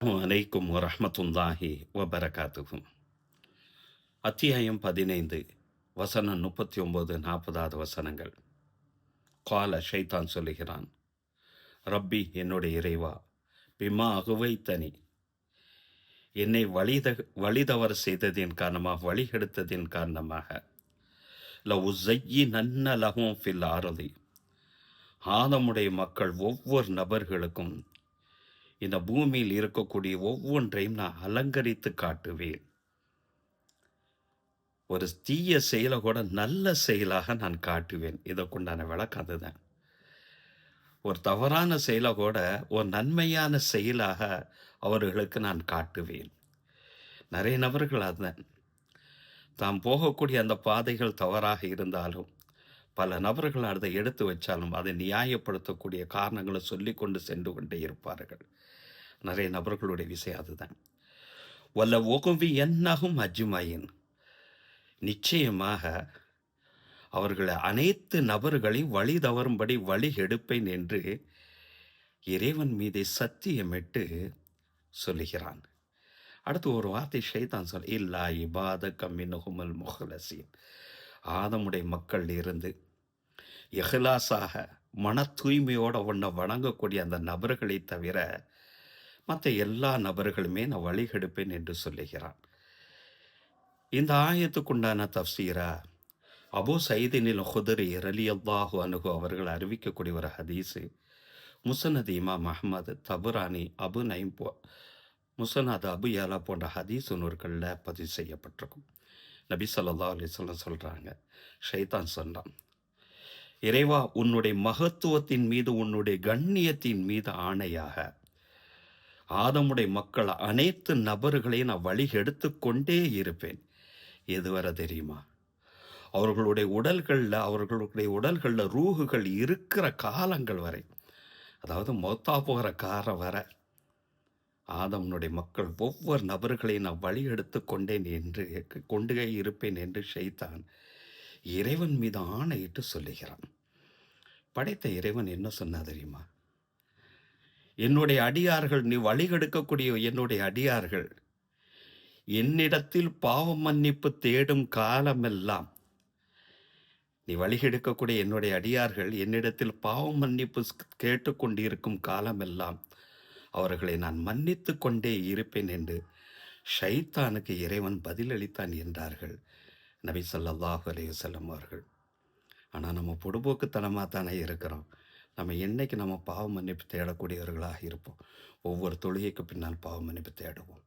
அலைக்கும் வரஹமத்துல்லாஹி வபரகாத்துகும் அத்தியாயம் பதினைந்து வசனம் முப்பத்தி ஒன்பது நாற்பதாவது வசனங்கள். கால ஷைத்தான் சொல்லுகிறான் ரப்பி என்னுடைய இறைவா பிமா அகுவைத்தனி. என்னை வழித வழிதவறு செய்ததின் காரணமாக வழிகெடுத்ததின் காரணமாக ல உஸ்ஸையி நன்ன லகும் ஃபில் ஆரதி. ஆதமுடைய மக்கள் ஒவ்வொரு நபர்களுக்கும் இந்த பூமியில் இருக்கக்கூடிய ஒவ்வொன்றையும் நான் அலங்கரித்து காட்டுவேன். ஒரு தீய செயலை கூட நல்ல செயலாக நான் காட்டுவேன். இதற்குண்டான விளக்கம் அதுதான். ஒரு தவறான செயலை கூட ஒரு நன்மையான செயலாக அவர்களுக்கு நான் காட்டுவேன். நிறைய நபர்கள் அதுதான் தாம் போகக்கூடிய அந்த பாதைகள் தவறாக இருந்தாலும் பல நபர்கள் அதை எடுத்து வச்சாலும் அதை நியாயப்படுத்தக்கூடிய காரணங்களை சொல்லி கொண்டு சென்று கொண்டே இருப்பார்கள். நிறைய நபர்களுடைய விஷயம் அதுதான். வல்ல ஒகுவி என்னகும் அஜுமாயின். நிச்சயமாக அவர்களை அனைத்து நபர்களையும் வழி தவறும்படி வழி எடுப்பேன் என்று இறைவன் மீதை சத்தியமிட்டு சொல்லுகிறான். அடுத்து ஒரு வார்த்தை ஷைதான் சொல் இல்லா இபாத கம்மினுகுமல் முகலசின் ஆதமுடைய மக்கள் இருந்து எஹ்லாஸாக மன தூய்மையோட ஒன்றை வணங்கக்கூடிய அந்த நபர்களை தவிர மற்ற எல்லா நபர்களுமே நான் வழிகெடுப்பேன் என்று சொல்லுகிறான். இந்த ஆயத்துக்குண்டான தப்சீரா அபு சைதினில் ஹுதரி ரலி அல்லாஹு அனுகு அவர்கள் அறிவிக்கக்கூடிய ஒரு ஹதீஸு. முசனத் இமாம் அஹமது தபுரானி அபு நைம் போ முசனத் அபு யாலா போன்ற ஹதீஸ் நூற்களில் பதிவு செய்யப்பட்டிருக்கும். நபி சொல்லா அலிஸ்லாம் சொல்கிறாங்க ஷைதான் சொன்னான் இறைவா உன்னுடைய மகத்துவத்தின் மீது உன்னுடைய கண்ணியத்தின் மீது ஆணையாக. ஆதமுடைய மக்கள் அனைத்து நபர்களையும் நான் வழி எடுத்து கொண்டே இருப்பேன். எதுவரை தெரியுமா? அவர்களுடைய உடல்களில் அவர்களுடைய உடல்களில் ரூகுகள் இருக்கிற காலங்கள் வரை அதாவது மொத்தா போகிற காரம் வர ஆதம்னுடைய மக்கள் ஒவ்வொரு நபர்களையும் நான் வழி எடுத்து கொண்டேன் என்று கொண்டே இருப்பேன் என்று ஷைத்தான் இறைவன் மீது ஆணையிட்டு சொல்லுகிறான். படைத்த இறைவன் என்ன சொன்னா தெரியுமா? என்னுடைய அடியார்கள் நீ வழிகெடுக்கக்கூடிய என்னுடைய அடியார்கள் என்னிடத்தில் பாவ மன்னிப்பு தேடும் காலமெல்லாம் நீ வழிகெடுக்கக்கூடிய என்னுடைய அடியார்கள் என்னிடத்தில் பாவ மன்னிப்பு கேட்டுக்கொண்டிருக்கும் காலமெல்லாம் அவர்களை நான் மன்னித்து கொண்டே இருப்பேன் என்று ஷைத்தானுக்கு இறைவன் பதிலளித்தான் என்றார்கள். நபி சொல்லாஹு அலையுசல்லம் அவர்கள். ஆனால் நம்ம பொடுபோக்குத்தனமாக தானே இருக்கிறோம். நம்ம என்னைக்கு நம்ம பாவ மன்னிப்பு தேடக்கூடியவர்களாக இருப்போம். ஒவ்வொரு தொழுகைக்கு பின்னால் பாவ மன்னிப்பு தேடுவோம்.